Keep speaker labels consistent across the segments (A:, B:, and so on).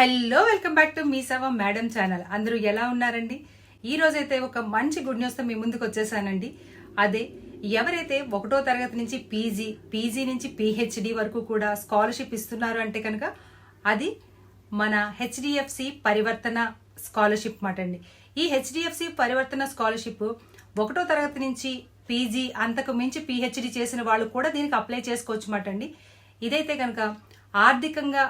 A: hello welcome back to మీ సవ madam channel అందరూ ఎలా ఉన్నారండి ఈ రోజైతే ఒక మంచి గుడ్ న్యూస్తో మీ ముందుకు వచ్చేసానండి అదే ఎవరైతే ఒకటో తరగతి నుంచి పీజీ పీజీ నుంచి పిహెచ్డి వరకు కూడా స్కాలర్షిప్ ఇస్తున్నారు అంటే కనుక అది మన హెచ్డిఎఫ్సి పరివర్తన స్కాలర్షిప్ మాట అండి ఈ హెచ్డిఎఫ్సి పరివర్తన స్కాలర్షిప్ ఒకటో తరగతి నుంచి పీజీ అంతకు మించి పిహెచ్డి చేసిన వాళ్ళు కూడా దీనికి అప్లై చేసుకోవచ్చు మాట అండి ఇదైతే కనుక ఆర్థికంగా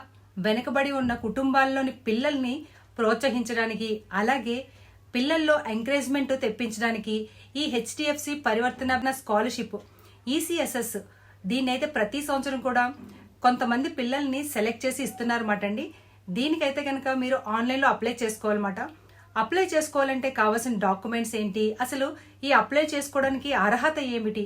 A: వెనుకబడి ఉన్న కుటుంబాల్లోని పిల్లల్ని ప్రోత్సహించడానికి అలాగే పిల్లల్లో ఎంకరేజ్మెంట్ తెప్పించడానికి ఈ హెచ్డిఎఫ్సి పరివర్తన స్కాలర్షిప్ ఈసీఎస్ఎస్ దీన్నైతే ప్రతి సంవత్సరం కూడా కొంతమంది పిల్లల్ని సెలెక్ట్ చేసి ఇస్తున్నారన్నమాట అండి దీనికైతే కనుక మీరు ఆన్లైన్లో అప్లై చేసుకోవాలన్నమాట అప్లై చేసుకోవాలంటే కావాల్సిన డాక్యుమెంట్స్ ఏంటి అసలు ఈ అప్లై చేసుకోవడానికి అర్హత ఏమిటి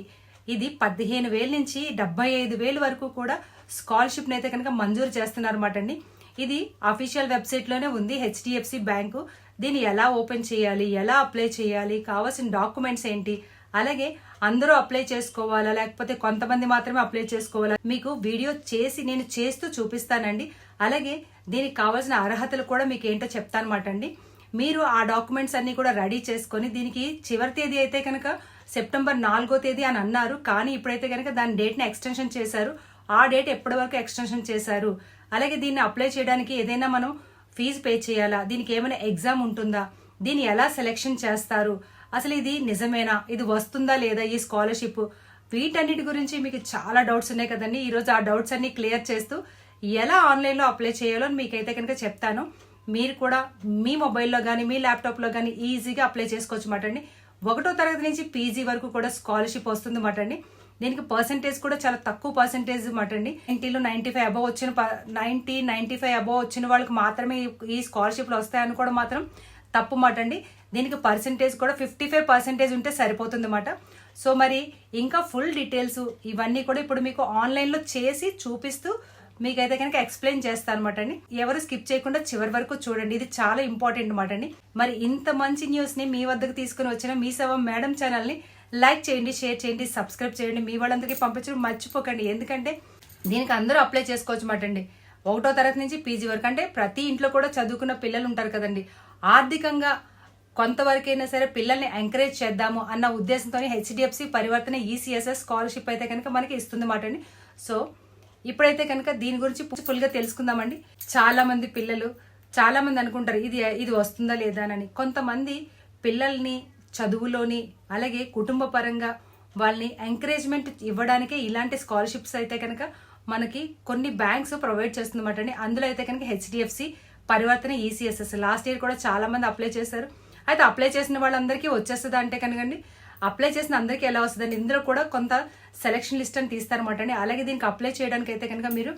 A: ఇది పదిహేను వేల నుంచి డెబ్బై ఐదు వేలు వరకు కూడా స్కాలర్షిప్ని అయితే కనుక మంజూరు చేస్తున్నారన్నమాట అండి ఇది అఫీషియల్ వెబ్సైట్లోనే ఉంది హెచ్డిఎఫ్సి బ్యాంకు దీన్ని ఎలా ఓపెన్ చేయాలి ఎలా అప్లై చేయాలి కావాల్సిన డాక్యుమెంట్స్ ఏంటి అలాగే అందరూ అప్లై చేసుకోవాలా లేకపోతే కొంతమంది మాత్రమే అప్లై చేసుకోవాలా మీకు వీడియో చేసి నేను చేస్తూ చూపిస్తానండి అలాగే దీనికి కావాల్సిన అర్హతలు కూడా మీకు ఏంటో చెప్తానమాట అండి మీరు ఆ డాక్యుమెంట్స్ అన్ని కూడా రెడీ చేసుకొని దీనికి చివరి తేదీ అయితే కనుక సెప్టెంబర్ నాలుగో తేదీ అని అన్నారు కానీ ఇప్పుడైతే కనుక దాని డేట్ని ఎక్స్టెన్షన్ చేశారు ఆ డేట్ ఎప్పటి వరకు ఎక్స్టెన్షన్ చేశారు అలాగే దీన్ని అప్లై చేయడానికి ఏదైనా మనం ఫీజు పే చేయాలా దీనికి ఏమైనా ఎగ్జామ్ ఉంటుందా దీన్ని ఎలా సెలెక్షన్ చేస్తారు అసలు ఇది నిజమేనా ఇది వస్తుందా లేదా ఈ స్కాలర్షిప్ వీటన్నిటి గురించి మీకు చాలా డౌట్స్ ఉన్నాయి కదండి ఈరోజు ఆ డౌట్స్ అన్ని క్లియర్ చేస్తూ ఎలా ఆన్లైన్లో అప్లై చేయాలో మీకైతే కనుక చెప్తాను మీరు కూడా మీ మొబైల్లో కానీ మీ ల్యాప్టాప్లో కానీ ఈజీగా అప్లై చేసుకోవచ్చు మాట అండి ఒకటో తరగతి నుంచి పీజీ వరకు కూడా స్కాలర్షిప్ వస్తుంది మాట అండి దీనికి పర్సంటేజ్ కూడా చాలా తక్కువ పర్సంటేజ్ అనమాట అండి ఇంటిలో నైన్టీ ఫైవ్ అబోవ్ వచ్చిన నైన్టీ నైన్టీ ఫైవ్ అబోవ్ వచ్చిన వాళ్ళకి మాత్రమే ఈ స్కాలర్షిప్లు వస్తాయని కూడా మాత్రం తప్పు మాట అండి దీనికి పర్సంటేజ్ కూడా ఫిఫ్టీ ఫైవ్ పర్సంటేజ్ ఉంటే సరిపోతుంది అనమాట సో మరి ఇంకా ఫుల్ డీటెయిల్స్ ఇవన్నీ కూడా ఇప్పుడు మీకు ఆన్లైన్లో చేసి చూపిస్తూ మీకైతే కనుక ఎక్స్ప్లెయిన్ చేస్తాను అనమాట అండి ఎవరు స్కిప్ చేయకుండా చివరి వరకు చూడండి ఇది చాలా ఇంపార్టెంట్ అనమాట అండి మరి ఇంత మంచి న్యూస్ని మీ వద్దకు తీసుకుని వచ్చిన మీ సవ మేడం ఛానల్ని లైక్ చేయండి షేర్ చేయండి సబ్స్క్రైబ్ చేయండి మీ వాళ్ళందరికీ పంపించడం మర్చిపోకండి ఎందుకంటే దీనికి అందరూ అప్లై చేసుకోవచ్చు మాట అండి ఒకటో తరగతి నుంచి పీజీ వరకు అంటే ప్రతి ఇంట్లో కూడా చదువుకున్న పిల్లలు ఉంటారు కదండి ఆర్థికంగా కొంతవరకైనా సరే పిల్లల్ని ఎంకరేజ్ చేద్దాము అన్న ఉద్దేశంతో హెచ్డిఎఫ్సి పరివర్తన ఈసీఎస్ఎస్ e స్కాలర్షిప్ అయితే కనుక మనకి ఇస్తుంది మాట అండి సో ఇప్పుడైతే కనుక దీని గురించి ఫుల్గా తెలుసుకుందామండి చాలా మంది పిల్లలు చాలా మంది అనుకుంటారు ఇది ఇది వస్తుందా లేదా అని కొంతమంది పిల్లల్ని చదువులోని అలాగే కుటుంబ పరంగా వాళ్ళని ఎంకరేజ్మెంట్ ఇవ్వడానికే ఇలాంటి స్కాలర్షిప్స్ అయితే కనుక మనకి కొన్ని బ్యాంక్స్ ప్రొవైడ్ చేస్తుందన్నమాట అండి అందులో అయితే కనుక హెచ్డిఎఫ్సి పరివర్తన ఈసీఎస్ఎస్ లాస్ట్ ఇయర్ కూడా చాలామంది అప్లై చేశారు అయితే అప్లై చేసిన వాళ్ళందరికీ వచ్చేస్తుందా అంటే కనుకండి అప్లై చేసిన అందరికీ ఎలా వస్తుందండి ఇందులో కూడా కొంత సెలక్షన్ లిస్ట్ అని తీస్తారన్నమాట అండి అలాగే దీనికి అప్లై చేయడానికి అయితే కనుక మీరు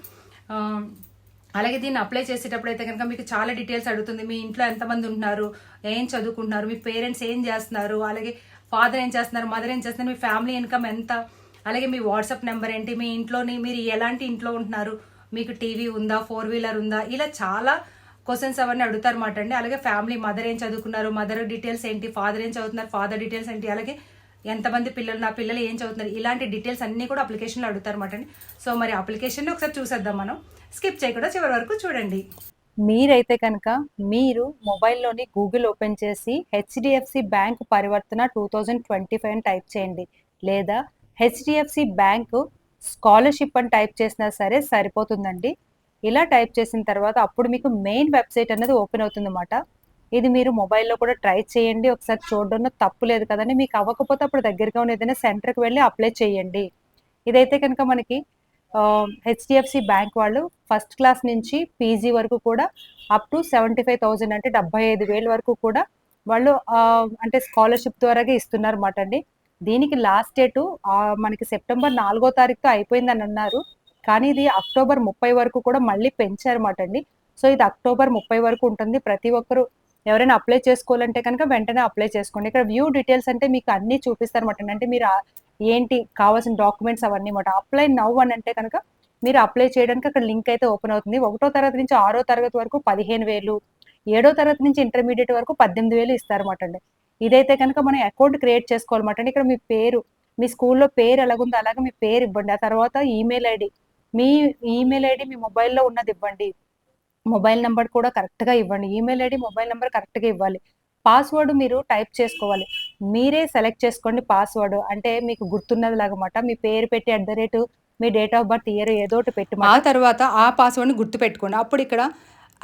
A: అలాగే దీన్ని అప్లై చేసేటప్పుడు అయితే కనుక మీకు చాలా డీటెయిల్స్ అడుగుతుంది మీ ఇంట్లో ఎంతమంది ఉంటున్నారు ఏం చదువుకుంటున్నారు మీ పేరెంట్స్ ఏం చేస్తున్నారు అలాగే ఫాదర్ ఏం చేస్తున్నారు మదర్ ఏం చేస్తున్నారు మీ ఫ్యామిలీ ఇన్కమ్ ఎంత అలాగే మీ వాట్సాప్ నెంబర్ ఏంటి మీ ఇంట్లోని మీరు ఎలాంటి ఇంట్లో ఉంటున్నారు మీకు టీవీ ఉందా ఫోర్ వీలర్ ఉందా ఇలా చాలా క్వశ్చన్స్ అవన్నీ అడుగుతారు మాట అండి అలాగే ఫ్యామిలీ మదర్ ఏం చదువుకున్నారు మదర్ డీటెయిల్స్ ఏంటి ఫాదర్ ఏం చదువుతున్నారు ఫాదర్ డీటెయిల్స్ ఏంటి అలాగే ఎంతమంది పిల్లలు నా పిల్లలు ఏం చదువుతున్నారు ఇలాంటి డీటెయిల్స్ అన్నీ కూడా అప్లికేషన్లో అడుగుతారు అనమాట సో మరి అప్లికేషన్ ఒకసారి చూసేద్దాం మనం స్కిప్ చేయకుండా చివరి వరకు చూడండి మీరైతే కనుక మీరు మొబైల్లోని గూగుల్ ఓపెన్ చేసి HDFC bank Parivartan two thousand twenty five అని టైప్ చేయండి లేదా హెచ్డిఎఫ్సి బ్యాంక్ స్కాలర్షిప్ అని టైప్ చేసినా సరే సరిపోతుందండి ఇలా టైప్ చేసిన తర్వాత అప్పుడు మీకు మెయిన్ వెబ్సైట్ అనేది ఓపెన్ అవుతుందన్నమాట ఇది మీరు మొబైల్లో కూడా ట్రై చేయండి ఒకసారి చూడడంలో తప్పు లేదు కదండి మీకు అవ్వకపోతే అప్పుడు దగ్గరగా ఉన్న ఏదైనా సెంటర్కి వెళ్ళి అప్లై చేయండి ఇదైతే కనుక మనకి హెచ్డిఎఫ్సి బ్యాంక్ వాళ్ళు ఫస్ట్ క్లాస్ నుంచి పీజీ వరకు కూడా up to seventy five thousand అంటే డెబ్బై ఐదు వేలు వరకు కూడా వాళ్ళు అంటే స్కాలర్షిప్ ద్వారాగా ఇస్తున్నారు అండి దీనికి లాస్ట్ డేటు మనకి సెప్టెంబర్ నాలుగో తారీఖుతో అయిపోయిందని అన్నారు కానీ ఇది అక్టోబర్ ముప్పై వరకు కూడా మళ్ళీ పెంచారన్నమాట అండి సో ఇది అక్టోబర్ ముప్పై వరకు ఉంటుంది ప్రతి ఒక్కరు ఎవరైనా అప్లై చేసుకోవాలంటే కనుక వెంటనే అప్లై చేసుకోండి ఇక్కడ వ్యూ డీటెయిల్స్ అంటే మీకు అన్ని చూపిస్తారు అనమాట అంటే మీరు ఏంటి కావాల్సిన డాక్యుమెంట్స్ అవన్నీ అనమాట అప్లై నవ్వు అని అంటే కనుక మీరు అప్లై చేయడానికి అక్కడ లింక్ అయితే ఓపెన్ అవుతుంది ఒకటో తరగతి నుంచి ఆరో తరగతి వరకు పదిహేను వేలు ఏడో తరగతి నుంచి ఇంటర్మీడియట్ వరకు పద్దెనిమిది వేలు ఇస్తారన్నమాట అండి ఇదైతే కనుక మనం అకౌంట్ క్రియేట్ చేసుకోవాలన్నమాట అండి ఇక్కడ మీ పేరు మీ స్కూల్లో పేరు ఎలాగుందో అలాగే మీ పేరు ఇవ్వండి ఆ తర్వాత ఈమెయిల్ ఐడి మీ ఈమెయిల్ ఐడి మీ మొబైల్లో ఉన్నది ఇవ్వండి మొబైల్ నెంబర్ కూడా కరెక్ట్గా ఇవ్వండి ఈమెయిల్ ఐడి మొబైల్ నెంబర్ కరెక్ట్గా ఇవ్వాలి పాస్వర్డ్ మీరు టైప్ చేసుకోవాలి మీరే సెలెక్ట్ చేసుకోండి పాస్వర్డ్ అంటే మీకు గుర్తున్నది లాగమాట మీ పేరు పెట్టి అట్ ద రేటు మీ డేట్ ఆఫ్ బర్త్ ఇయర్ ఏదో ఒకటి పెట్టి ఆ తర్వాత ఆ పాస్వర్డ్ని గుర్తు పెట్టుకోండి అప్పుడు ఇక్కడ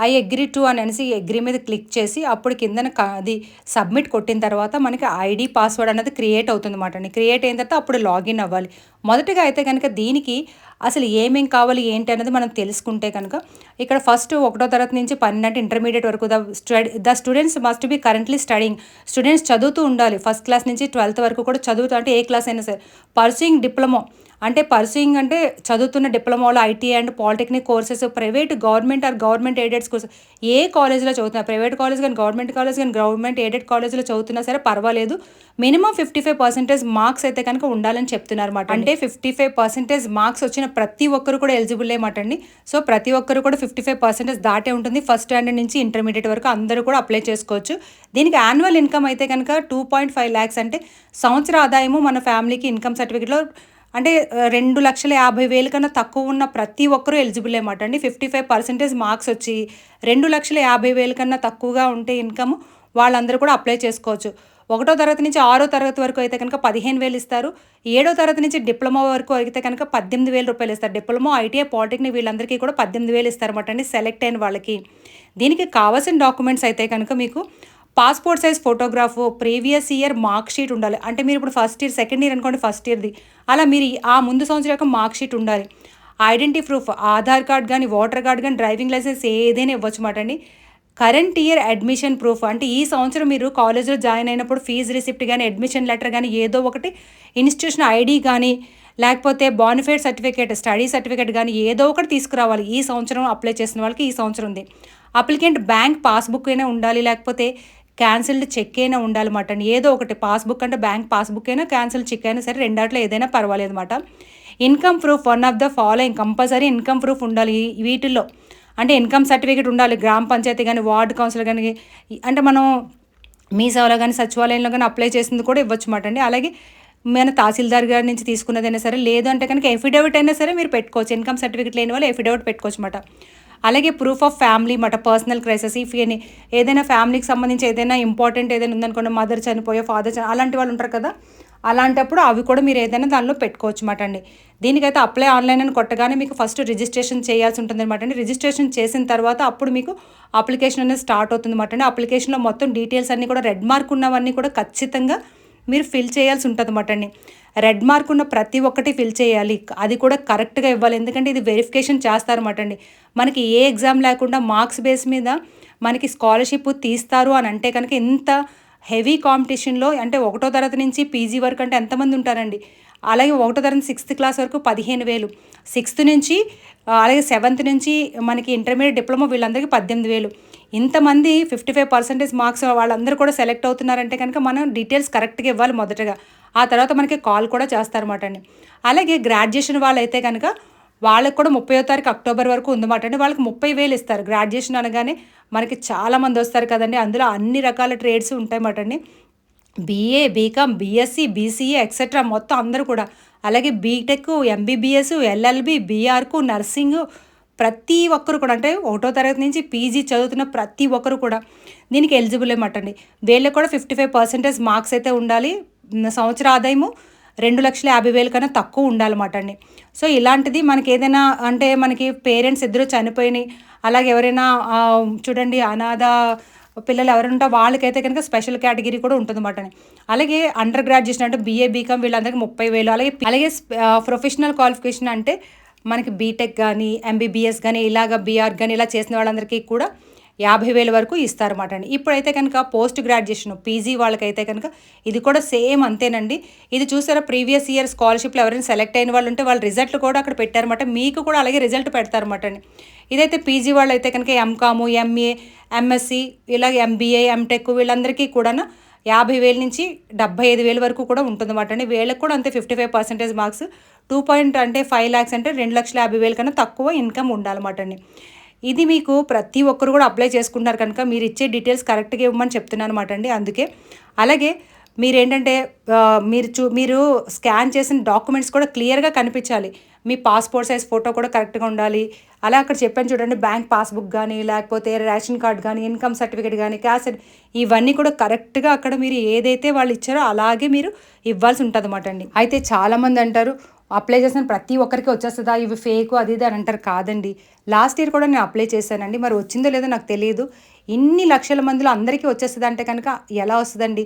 A: ఐ అగ్రి టు అని అనేసి అగ్రి మీద క్లిక్ చేసి అప్పుడు కిందన అది సబ్మిట్ కొట్టిన తర్వాత మనకి ఐడి పాస్వర్డ్ అనేది క్రియేట్ అవుతుంది అనమాట క్రియేట్ అయిన తర్వాత అప్పుడు లాగిన్ అవ్వాలి మొదటిగా అయితే కనుక దీనికి అసలు ఏమేం కావాలి ఏంటి అనేది మనం తెలుసుకుంటే కనుక ఇక్కడ ఫస్ట్ ఒకటో తరగతి నుంచి పన్నెండు ఇంటర్మీడియట్ వరకు the study the students must be currently studying students చదువుతూ ఉండాలి ఫస్ట్ క్లాస్ నుంచి ట్వెల్త్ వరకు కూడా చదువుతూ అంటే ఏ క్లాస్ అయినా సరే పర్సూయింగ్ డిప్లొమా అంటే పర్సూయింగ్ అంటే చదువుతున్న డిప్లొమాలో IT and polytechnic courses private government or government aided schools ఏ కాలేజ్లో చదువుతున్నా ప్రైవేట్ కాలేజ్ కానీ గవర్నమెంట్ కాలేజ్ కానీ గవర్నమెంట్ ఎయిడెడ్ కాలేజ్లో చదువుతున్నా సరే పర్వాలేదు minimum fifty five percentage marks అయితే కనుక ఉండాలని చెప్తున్నారు అనమాట అంటే ఫిఫ్టీ ఫైవ్ పర్సెంటేజ్ మార్క్స్ వచ్చిన ప్రతి ఒక్కరు కూడా ఎలిజిబుల్ అనమాట అండి సో ప్రతి ఒక్కరు కూడా ఫిఫ్టీ ఫైవ్ పర్సెంటేజ్ దాటే ఉంటుంది ఫస్ట్ స్టాండర్డ్ నుంచి ఇంటర్మీడియట్ వరకు అందరూ కూడా అప్లై చేసుకోవచ్చు దీనికి యాన్యువల్ ఇన్కమ్ అయితే కనుక టూ పాయింట్ ఫైవ్ ల్యాక్స్ అంటే సంవత్సర ఆదాయము మన ఫ్యామిలీకి ఇన్కమ్ సర్టిఫికేట్లో అంటే రెండు లక్షల యాభై వేలు కన్నా తక్కువ ఉన్న ప్రతి ఒక్కరూ ఎలిజిబుల్ అనమాట అండి ఫిఫ్టీ ఫైవ్ పర్సెంటేజ్ మార్క్స్ వచ్చి రెండు లక్షల యాభై వేలు కన్నా తక్కువగా ఉంటే ఇన్కమ్ వాళ్ళందరూ కూడా అప్లై చేసుకోవచ్చు ఒకటో తరగతి నుంచి ఆరో తరగతి వరకు అయితే కనుక పదిహేను వేలు ఇస్తారు ఏడో తరగతి నుంచి డిప్లొమా వరకు అయితే కనుక పద్దెనిమిది వేల రూపాయలు ఇస్తారు డిప్లొమా ఐటీఐ పాలిటెక్నిక్ వీళ్ళందరికీ కూడా పద్దెనిమిది వేలు ఇస్తారు అనమాట అండి సెలెక్ట్ అయిన వాళ్ళకి దీనికి కావాల్సిన డాక్యుమెంట్స్ అయితే కనుక మీకు passport size photograph previous year mark sheet ఉండాలి అంటే మీరు ఇప్పుడు ఫస్ట్ ఇయర్ సెకండ్ ఇయర్ అనుకోండి ఫస్ట్ ఇయర్ది అలా మీరు ఆ ముందు సంవత్సరం యొక్క మార్క్ షీట్ ఉండాలి ఐడెంటిటీ ప్రూఫ్ ఆధార్ కార్డ్ కానీ ఓటర్ కార్డ్ కానీ డ్రైవింగ్ లైసెన్స్ ఏదైనా ఇవ్వచ్చు మాట అండి కరెంట్ ఇయర్ అడ్మిషన్ ప్రూఫ్ అంటే ఈ సంవత్సరం మీరు కాలేజ్లో జాయిన్ అయినప్పుడు ఫీజు రిసిప్ట్ కానీ అడ్మిషన్ లెటర్ కానీ ఏదో ఒకటి ఇన్స్టిట్యూషన్ ఐడి కానీ లేకపోతే బానిఫైడ్ సర్టిఫికేట్ స్టడీ సర్టిఫికేట్ కానీ ఏదో ఒకటి తీసుకురావాలి ఈ సంవత్సరం అప్లై చేసిన వాళ్ళకి ఈ సంవత్సరం ఉంది అప్లికెంట్ బ్యాంక్ పాస్బుక్ అయినా ఉండాలి లేకపోతే క్యాన్సిల్డ్ చెక్ అయినా ఉండాలన్నమాట ఏదో ఒకటి పాస్బుక్ అంటే బ్యాంక్ పాస్బుక్ అయినా క్యాన్సిల్ చెక్ అయినా సరే రెండాట్లో ఏదైనా పర్వాలేదు అనమాట income proof one of the following compulsory income proof ఉండాలి వీటిల్లో అంటే ఇన్కమ్ సర్టిఫికేట్ ఉండాలి గ్రామ పంచాయతీ కానీ వార్డ్ కౌన్సిల్ కానీ అంటే మనం మీ సేవలో కానీ సచివాలయంలో కానీ అప్లై చేసింది కూడా ఇవ్వచ్చు మాట అండి అలాగే మన తహసీల్దార్ గారి నుంచి తీసుకున్నదైనా సరే లేదు అంటే కనుక ఎఫిడవిట్ అయినా సరే మీరు పెట్టుకోవచ్చు ఇన్కమ్ సర్టిఫికేట్ లేని వాళ్ళు ఎఫిడవిట్ పెట్టుకోవచ్చు అన్నమాట అలాగే ప్రూఫ్ ఆఫ్ ఫ్యామిలీ మాట పర్సనల్ క్రైసిస్ ఇఫ్ ఎనీ ఏదైనా ఫ్యామిలీకి సంబంధించి ఏదైనా ఇంపార్టెంట్ ఏదైనా ఉందనుకోండి మదర్ చనిపోయే ఫాదర్ చని అలాంటి వాళ్ళు ఉంటారు కదా అలాంటప్పుడు అవి కూడా మీరు ఏదైనా దానిలో పెట్టుకోవచ్చు మాట అండి దీనికైతే అప్లై ఆన్లైన్ అని కొట్టగానే మీకు ఫస్ట్ రిజిస్ట్రేషన్ చేయాల్సి ఉంటుంది అనమాట అండి రిజిస్ట్రేషన్ చేసిన తర్వాత అప్పుడు మీకు అప్లికేషన్ అనేది స్టార్ట్ అవుతుంది అనమాట అండి అప్లికేషన్లో మొత్తం డీటెయిల్స్ అన్నీ కూడా రెడ్ మార్క్ ఉన్నవన్నీ కూడా ఖచ్చితంగా మీరు ఫిల్ చేయాల్సి ఉంటుంది అన్నమాట అండి రెడ్ మార్క్ ఉన్న ప్రతి ఒక్కటి ఫిల్ చేయాలి అది కూడా కరెక్ట్గా ఇవ్వాలి ఎందుకంటే ఇది వెరిఫికేషన్ చేస్తారు అండి మనకి ఏ ఎగ్జామ్ లేకుండా మార్క్స్ బేస్ మీద మనకి స్కాలర్షిప్ తీస్తారు అని అంటే కనుక ఇంత హెవీ కాంపిటీషన్లో అంటే ఒకటో తరగతి నుంచి పీజీ వరకు అంటే ఎంతమంది ఉంటారండి అలాగే ఒకటో తరగతి సిక్స్త్ క్లాస్ వరకు పదిహేను వేలు సిక్స్త్ నుంచి అలాగే సెవెంత్ నుంచి మనకి ఇంటర్మీడియట్ డిప్లొమా వీళ్ళందరికీ పద్దెనిమిది వేలు ఇంతమంది ఫిఫ్టీ ఫైవ్ పర్సెంటేజ్ మార్క్స్ వాళ్ళందరూ కూడా సెలెక్ట్ అవుతున్నారంటే కనుక మనం డీటెయిల్స్ కరెక్ట్గా ఇవ్వాలి మొదటగా ఆ తర్వాత మనకి కాల్ కూడా చేస్తారన్నమాట అండి అలాగే గ్రాడ్యుయేషన్ వాళ్ళైతే కనుక వాళ్ళకి కూడా ముప్పై తారీఖు అక్టోబర్ వరకు ఉందన్నమాట అండి వాళ్ళకి ముప్పై వేలు ఇస్తారు గ్రాడ్యుయేషన్ అనగానే మనకి చాలామంది వస్తారు కదండి అందులో అన్ని రకాల ట్రేడ్స్ ఉంటాయి అండి BA BCom BSc BCA etcetera మొత్తం అందరూ కూడా అలాగే BTech MBBS LLB BArch nursing ప్రతి ఒక్కరు కూడా అంటే ఒకటో తరగతి నుంచి పీజీ చదువుతున్న ప్రతి ఒక్కరు కూడా దీనికి ఎలిజిబుల్ ఏమటండి వీళ్ళకి కూడా ఫిఫ్టీ ఫైవ్ పర్సెంటేజ్ మార్క్స్ అయితే ఉండాలి సంవత్సర ఆదాయము రెండు లక్షల యాభై వేల కన్నా తక్కువ ఉండాలన్నమాట అండి సో ఇలాంటిది మనకి ఏదైనా అంటే మనకి పేరెంట్స్ ఇద్దరు చనిపోయినాయి అలాగే ఎవరైనా చూడండి అనాథ పిల్లలు ఎవరుంటో వాళ్ళకైతే కనుక స్పెషల్ కేటగిరీ కూడా ఉంటుంది అన్నమాట అలాగే అండర్ గ్రాడ్యుయేషన్ అంటే బీఏ బీకామ్ వీళ్ళందరికీ ముప్పై వేలు అలాగే అలాగే ప్రొఫెషనల్ క్వాలిఫికేషన్ అంటే మనకి బీటెక్ కానీ ఎంబీబీఎస్ కానీ ఇలాగ బీఆర్ కానీ ఇలా చేసిన వాళ్ళందరికీ కూడా యాభై వేల వరకు ఇస్తారన్నమాట అండి ఇప్పుడైతే కనుక పోస్ట్ గ్రాడ్యుయేషన్ పీజీ వాళ్ళకైతే కనుక ఇది కూడా సేమ్ అంతేనండి ఇది చూసారా ప్రీవియస్ ఇయర్ స్కాలర్షిప్లు ఎవరైనా సెలెక్ట్ అయిన వాళ్ళు ఉంటే వాళ్ళు రిజల్ట్లు కూడా అక్కడ పెట్టారన్నమాట మీకు కూడా అలాగే రిజల్ట్ పెడతారన్నమాట అండి ఇదైతే పీజీ వాళ్ళు అయితే కనుక ఎంకాము ఎంఏ ఎంఎస్సి ఇలా ఎంబీఏ ఎంటెక్ వీళ్ళందరికీ కూడా యాభై వేల నుంచి డెబ్బై ఐదు వేల వరకు కూడా ఉంటుందన్నమాట అండి వీళ్ళకి కూడా అంతే fifty five percentage marks two point అంటే ఫైవ్ ల్యాక్స్ అంటే రెండు లక్షల యాభై వేల కన్నా తక్కువ ఇన్కమ్ ఉండాలన్నమాట అండి ఇది మీకు ప్రతి ఒక్కరు కూడా అప్లై చేసుకుంటున్నారు కనుక మీరు ఇచ్చే డీటెయిల్స్ కరెక్ట్గా ఇవ్వమని చెప్తున్నాను అనమాట అండి అందుకే అలాగే మీరేంటంటే మీరు చూ మీరు స్కాన్ చేసిన డాక్యుమెంట్స్ కూడా క్లియర్గా కనిపించాలి మీ పాస్పోర్ట్ సైజ్ ఫోటో కూడా కరెక్ట్గా ఉండాలి అలా అక్కడ చెప్పాను చూడండి బ్యాంక్ పాస్బుక్ కానీ లేకపోతే రేషన్ కార్డ్ కానీ ఇన్కమ్ సర్టిఫికేట్ కానీ క్యాష్ ఇవన్నీ కూడా కరెక్ట్గా అక్కడ మీరు ఏదైతే వాళ్ళు ఇచ్చారో అలాగే మీరు ఇవ్వాల్సి ఉంటుంది అనమాట అండి అయితే చాలామంది అంటారు అప్లై చేసిన ప్రతి ఒక్కరికి వచ్చేస్తుందా ఇవి ఫేక్ అది ఇది అని అంటారు కాదండి లాస్ట్ ఇయర్ కూడా నేను అప్లై చేశానండి మరి వచ్చిందో లేదో నాకు తెలియదు ఇన్ని లక్షల మందిలో అందరికీ వచ్చేస్తుంది అంటే కనుక ఎలా వస్తుందండి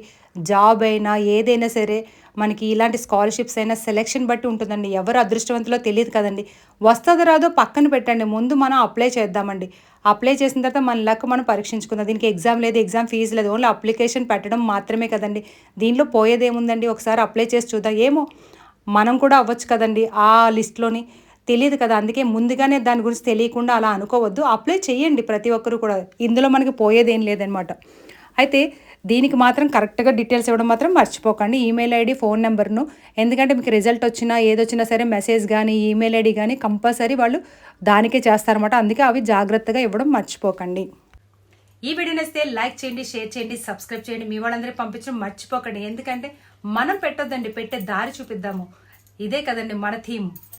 A: జాబ్ అయినా ఏదైనా సరే మనకి ఇలాంటి స్కాలర్షిప్స్ అయినా సెలెక్షన్ బట్టి ఉంటుందండి ఎవరు అదృష్టవంతులో తెలియదు కదండి వస్తుందో రాదో పక్కన పెట్టండి ముందు మనం అప్లై చేద్దామండి అప్లై చేసిన తర్వాత మన లక్ మనం పరీక్షించుకుందాం దీనికి ఎగ్జామ్ లేదు ఎగ్జామ్ ఫీజు లేదు ఓన్లీ అప్లికేషన్ పెట్టడం మాత్రమే కదండి దీనిలో పోయేదేముందండి ఒకసారి అప్లై చేసి చూద్దాం ఏమో మనం కూడా అవ్వచ్చు కదండి ఆ లిస్ట్లోని తెలియదు కదా అందుకే ముందుగానే దాని గురించి తెలియకుండా అలా అనుకోవద్దు అప్లై చేయండి ప్రతి ఒక్కరు కూడా ఇందులో మనకి పోయేదేం లేదనమాట అయితే దీనికి మాత్రం కరెక్ట్గా డీటెయిల్స్ ఇవ్వడం మాత్రం మర్చిపోకండి ఈమెయిల్ ఐడి ఫోన్ నెంబర్ను ఎందుకంటే మీకు రిజల్ట్ వచ్చినా ఏదొచ్చినా సరే మెసేజ్ కానీ ఈమెయిల్ ఐడి కానీ కంపల్సరీ వాళ్ళు దానికే చేస్తారన్నమాట అందుకే అవి జాగ్రత్తగా ఇవ్వడం మర్చిపోకండి ఈ వీడియో నేస్తే లైక్ చేయండి షేర్ చేయండి సబ్స్క్రైబ్ చేయండి మీ వాళ్ళందరికీ పంపించడం మర్చిపోకండి ఎందుకంటే మనం పెట్టొద్దండి పెట్టే దారి చూపిద్దాము ఇదే కదండి మన థీమ్